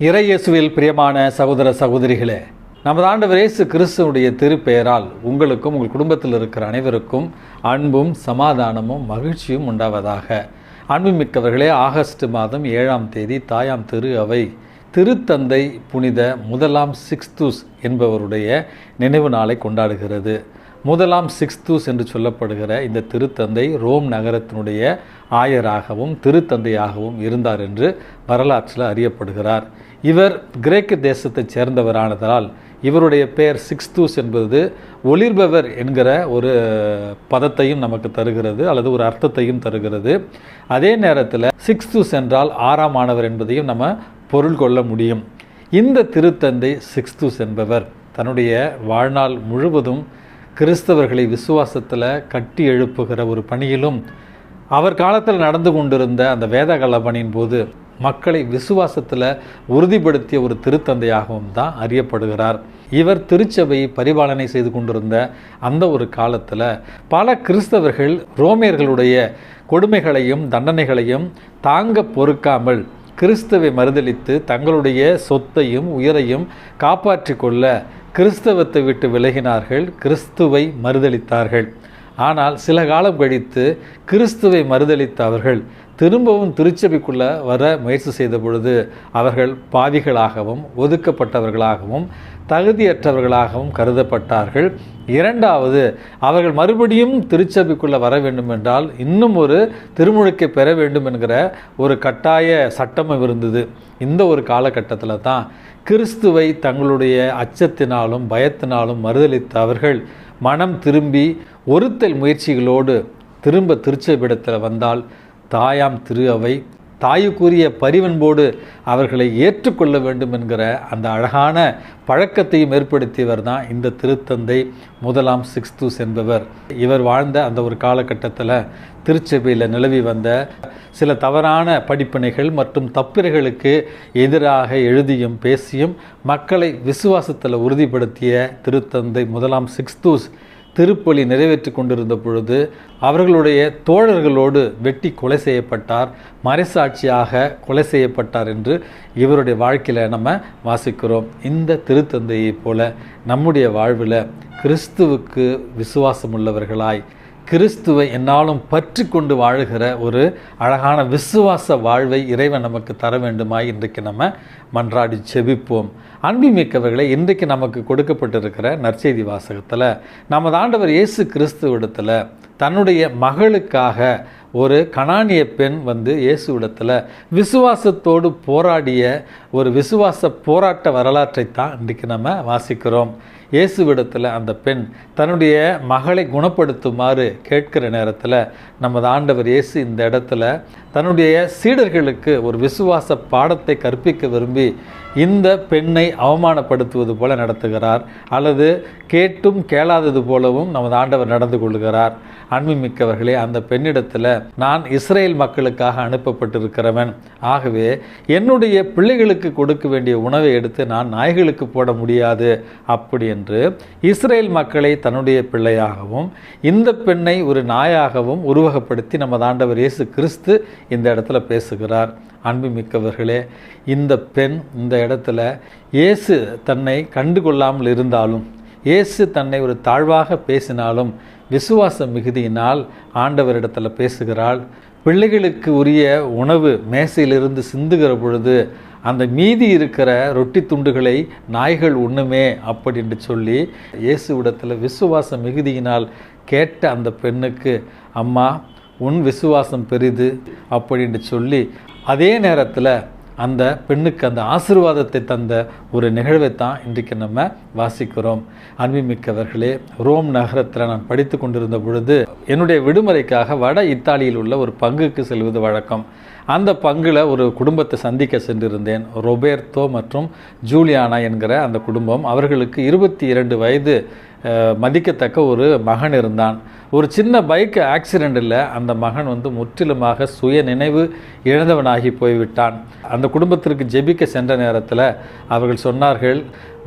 இறையேசுவில் பிரியமான சகோதர சகோதரிகளே நமது ஆண்டவர் இயேசு கிறிஸ்துவனுடைய திருப்பெயரால் உங்களுக்கும் உங்கள் குடும்பத்தில் இருக்கிற அனைவருக்கும் அன்பும் சமாதானமும் மகிழ்ச்சியும் உண்டாவதாக. அன்புமிக்கவர்களே ஆகஸ்ட் மாதம் ஏழாம் தேதி தாயாம் திரு அவை திருத்தந்தை புனித முதலாம் சிக்ஸ்தூஸ் என்பவருடைய நினைவு நாளை கொண்டாடுகிறது. முதலாம் சிக்ஸ்தூஸ் என்று சொல்லப்படுகிற இந்த திருத்தந்தை ரோம் நகரத்தினுடைய ஆயராகவும் திருத்தந்தையாகவும் இருந்தார் என்று வரலாற்றில் அறியப்படுகிறார். இவர் கிரேக்க தேசத்தைச் சேர்ந்தவரானதால் இவருடைய பெயர் சிக்ஸ்தூஸ் என்பது ஒளிர்பவர் என்கிற ஒரு பதத்தையும் நமக்கு தருகிறது அல்லது ஒரு அர்த்தத்தையும் தருகிறது. அதே நேரத்தில் சிக்ஸ்தூஸ் என்றால் ஆறாம் ஆனவர் என்பதையும் நம்ம பொருள் கொள்ள முடியும். இந்த திருத்தந்தை சிக்ஸ்தூஸ் என்பவர் தன்னுடைய வாழ்நாள் முழுவதும் கிறிஸ்தவர்களை விசுவாசத்தில் கட்டி எழுப்புகிற ஒரு பணியிலும் அவர் காலத்தில் நடந்து கொண்டிருந்த அந்த வேத கலபனின் போது மக்களை விசுவாசத்தில் உறுதிப்படுத்திய ஒரு திருத்தந்தையாகவும் தான் அறியப்படுகிறார். இவர் திருச்சபையை பரிபாலனை செய்து கொண்டிருந்த அந்த ஒரு காலத்தில் பல கிறிஸ்தவர்கள் ரோமியர்களுடைய கொடுமைகளையும் தண்டனைகளையும் தாங்க பொறுக்காமல் கிறிஸ்தவை மறுதளித்து தங்களுடைய சொத்தையும் உயிரையும் காப்பாற்றி கொள்ள கிறிஸ்தவத்தை விட்டு விலகினார்கள். கிறிஸ்துவை மறுதளித்தார்கள் ஆனால் சில காலம் கழித்து கிறிஸ்துவை மறுதளித்த அவர்கள் திரும்பவும் திருச்சபைக்குள்ள வர முயற்சி செய்த பொழுது அவர்கள் பாவிகளாகவும் ஒதுக்கப்பட்டவர்களாகவும் தகுதியற்றவர்களாகவும் கருதப்பட்டார்கள். இரண்டாவது அவர்கள் மறுபடியும் திருச்சபைக்குள்ளே வர வேண்டும் என்றால் இன்னும் ஒரு திருமுழுக்கை பெற வேண்டும் என்கிற ஒரு கட்டாய சட்டமும் இருந்தது. இந்த ஒரு காலகட்டத்தில் தான் கிறிஸ்துவை தங்களுடைய அச்சத்தினாலும் பயத்தினாலும் மறுதளித்த அவர்கள் மனம் திரும்பி ஒருத்தல் முயற்சிகளோடு திரும்ப திருச்சபிடத்தில் வந்தால் தாயாம் திரு அவை தாயுக்குரிய பரிவன்போடு அவர்களை ஏற்றுக்கொள்ள வேண்டும் என்கிற அந்த அழகான பழக்கத்தையும் ஏற்படுத்தியவர் தான் இந்த திருத்தந்தை முதலாம் சிக்ஸ்தூஸ் என்பவர். இவர் வாழ்ந்த அந்த ஒரு காலகட்டத்தில் திருச்சபையில் நிலவி வந்த சில தவறான படிப்பினைகள் மற்றும் தப்பிரைகளுக்கு எதிராக எழுதியும் பேசியும் மக்களை விசுவாசத்தில் உறுதிப்படுத்திய திருத்தந்தை முதலாம் சிக்ஸ்தூஸ் திருப்பலி நிறைவேற்றி கொண்டிருந்த பொழுது அவர்களுடைய தோழர்களோடு வெட்டி கொலை செய்யப்பட்டார் மறைசாட்சியாக கொலை செய்யப்பட்டார் என்று இவருடைய வாழ்க்கையில் நம்ம வாசிக்கிறோம். இந்த திருத்தந்தையைப் போல நம்முடைய வாழ்வில் கிறிஸ்துவுக்கு விசுவாசம் உள்ளவர்களாய் கிறிஸ்துவை என்னாலும் பற்றி கொண்டு வாழுகிற ஒரு அழகான விசுவாச வாழ்வை இறைவன் நமக்கு தர வேண்டுமாய் இன்றைக்கு நம்ம மன்றாடி செபிப்போம். அன்புமிக்கவர்களை இன்றைக்கு நமக்கு கொடுக்கப்பட்டிருக்கிற நற்செய்தி வாசகத்தில் நமது ஆண்டவர் இயேசு கிறிஸ்துவிடத்தில் தன்னுடைய மகளுக்காக ஒரு கணானிய பெண் வந்து இயேசுவிடத்தில் விசுவாசத்தோடு போராடிய ஒரு விசுவாச போராட்ட வரலாற்றை தான் இன்றைக்கு நம்ம வாசிக்கிறோம். இயேசுவிடத்தில் அந்த பெண் தன்னுடைய மகளை குணப்படுத்துமாறு கேட்கிற நேரத்தில் நமது ஆண்டவர் இயேசு இந்த இடத்துல தன்னுடைய சீடர்களுக்கு ஒரு விசுவாச பாடத்தை கற்பிக்க விரும்பி இந்த பெண்ணை அவமானப்படுத்துவது போல நடத்துகிறார் அல்லது கேட்டும் கேளாதது போலவும் நமது ஆண்டவர் நடந்து கொள்கிறார். அன்புமிக்கவர்களே அந்த பெண்ணிடத்தில் நான் இஸ்ரேல் மக்களுக்காக அனுப்பப்பட்டிருக்கிறவன். ஆகவே என்னுடைய பிள்ளைகளுக்கு கொடுக்க வேண்டிய உணவை எடுத்து நான் நாய்களுக்கு போட முடியாது அப்படி என்று இஸ்ரேல் மக்களை தன்னுடைய பிள்ளையாகவும் இந்த பெண்ணை ஒரு நாயாகவும் உருவகப்படுத்தி நமது ஆண்டவர் இயேசு கிறிஸ்து இந்த இடத்துல பேசுகிறார். அன்புமிக்கவர்களே இந்த பெண் இந்த இடத்துல இயேசு தன்னை கண்டுகொள்ளாமல் இருந்தாலும் இயேசு தன்னை ஒரு தாழ்வாக பேசினாலும் விசுவாச மிகுதியினால் ஆண்டவரிடத்தில் பேசுகிறாள். பிள்ளைகளுக்கு உரிய உணவு மேசையிலிருந்து சிந்துகிற பொழுது அந்த மீதி இருக்கிற ரொட்டி துண்டுகளை நாய்கள் உண்ணுமே அப்படின்னு சொல்லி இயேசுவிடத்தில் விசுவாச மிகுதியினால் கேட்ட அந்த பெண்ணுக்கு அம்மா உன் விசுவாசம் பெரிது அப்படின்னு சொல்லி அதே நேரத்தில் அந்த பெண்ணுக்கு அந்த ஆசிர்வாதத்தை தந்த ஒரு நிகழ்வை தான் இன்றைக்கு நம்ம வாசிக்கிறோம். அன்புமிக்கவர்களே ரோம் நகரத்தில் நான் படித்து கொண்டிருந்த பொழுது என்னுடைய விடுமுறைக்காக வட இத்தாலியில் உள்ள ஒரு பங்குக்கு செல்வது வழக்கம். அந்த பங்கில் ஒரு குடும்பத்தை சந்திக்க சென்றிருந்தேன். ரொபேர்த்தோ மற்றும் ஜூலியானா என்கிற அந்த குடும்பம் அவர்களுக்கு இருபத்தி இரண்டு வயது. மதிக்கத்தக்க ஒரு மகன் இருந்தான். ஒரு சின்ன பைக் ஆக்சிடெண்ட்டில் அந்த மகன் வந்து முற்றிலுமாக சுய நினைவு இழந்தவனாகி போய்விட்டான். அந்த குடும்பத்திற்கு ஜெபிக்க சென்ற நேரத்தில் அவர்கள் சொன்னார்கள்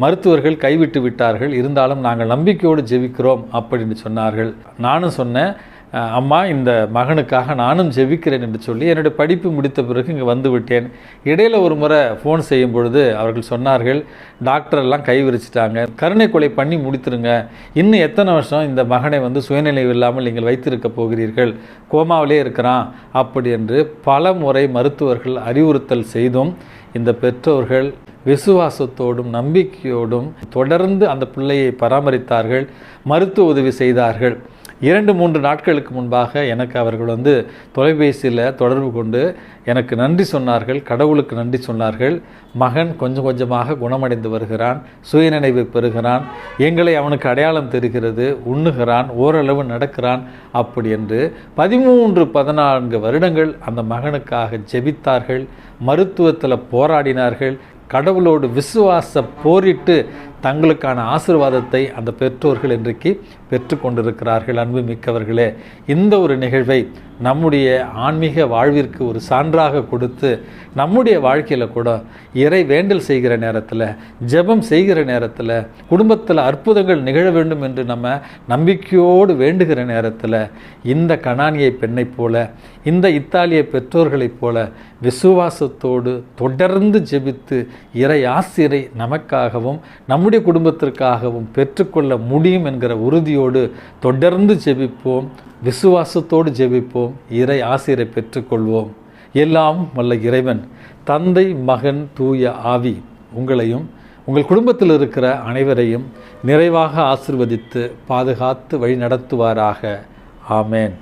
மருத்துவர்கள் கைவிட்டு விட்டார்கள் இருந்தாலும் நாங்கள் நம்பிக்கையோடு ஜெபிக்கிறோம் அப்படின்னு சொன்னார்கள். நானும் சொன்னேன் அம்மா இந்த மகனுக்காக நானும் ஜெபிக்கிறேன் என்று சொல்லி என்னுடைய படிப்பு முடித்த பிறகு இங்கே வந்து விட்டேன். இடையில் ஒரு முறை ஃபோன் செய்யும் பொழுது அவர்கள் சொன்னார்கள் டாக்டரெல்லாம் கைவிரிச்சிட்டாங்க கை விரிச்சிட்டாங்க. கருணை கொலை பண்ணி முடித்துருங்க. இன்னும் எத்தனை வருஷம் இந்த மகனை வந்து சுயநிலைவு இல்லாமல் நீங்கள் வைத்திருக்க போகிறீர்கள்? கோமாவிலே இருக்கிறான். அப்படி என்று பல முறை மருத்துவர்கள் அறிவுறுத்தல் செய்தும் இந்த பெற்றோர்கள் விசுவாசத்தோடும் நம்பிக்கையோடும் தொடர்ந்து அந்த பிள்ளையை பராமரித்தார்கள் மருத்துவ உதவி செய்தார்கள். இரண்டு மூன்று நாட்களுக்கு முன்பாக எனக்கு அவர்கள் வந்து தொலைபேசியில் தொடர்பு கொண்டு எனக்கு நன்றி சொன்னார்கள் கடவுளுக்கு நன்றி சொன்னார்கள். மகன் கொஞ்சம் கொஞ்சமாக குணமடைந்து வருகிறான் சுயநினைவு பெறுகிறான் எங்களை அவனுக்கு அடையாளம் தெரிகிறது உண்ணுகிறான் ஓரளவு நடக்கிறான் அப்படி என்று பதிமூன்று பதினான்கு வருடங்கள் அந்த மகனுக்காக ஜெபித்தார்கள் மருத்துவத்தில் போராடினார்கள் கடவுளோடு விசுவாச போரிட்டு தங்களுக்கான ஆசிர்வாதத்தை அந்த பெற்றோர்கள் இன்றைக்கு பெற்றுக்கொண்டிருக்கிறார்கள் அன்பு மிக்கவர்களே இந்த ஒரு நிகழ்வை நம்முடைய ஆன்மீக வாழ்விற்கு ஒரு சான்றாக கொடுத்து நம்முடைய வாழ்க்கையில் கூட இறை வேண்டல் செய்கிற நேரத்தில் ஜெபம் செய்கிற நேரத்தில் குடும்பத்தில் அற்புதங்கள் நிகழ வேண்டும் என்று நம்ம நம்பிக்கையோடு வேண்டுகிற நேரத்தில் இந்த கனானியை பெண்ணைப் போல இந்த இத்தாலிய பெற்றோர்களைப் போல விசுவாசத்தோடு தொடர்ந்து ஜெபித்து இறை ஆசிரை நமக்காகவும் நம்முடைய குடும்பத்திற்காகவும் பெற்றுக்கொள்ள முடியும் என்கிற உறுதியோடு தொடர்ந்து ஜெபிப்போம் விசுவாசத்தோடு ஜெபிப்போம் இறை ஆசிரியரை பெற்றுக்கொள்வோம். எல்லாம் வல்ல இறைவன் தந்தை மகன் தூய ஆவி உங்களையும் உங்கள் குடும்பத்தில் இருக்கிற அனைவரையும் நிறைவாக ஆசிர்வதித்து பாதுகாத்து வழி நடத்துவாராக ஆமேன்.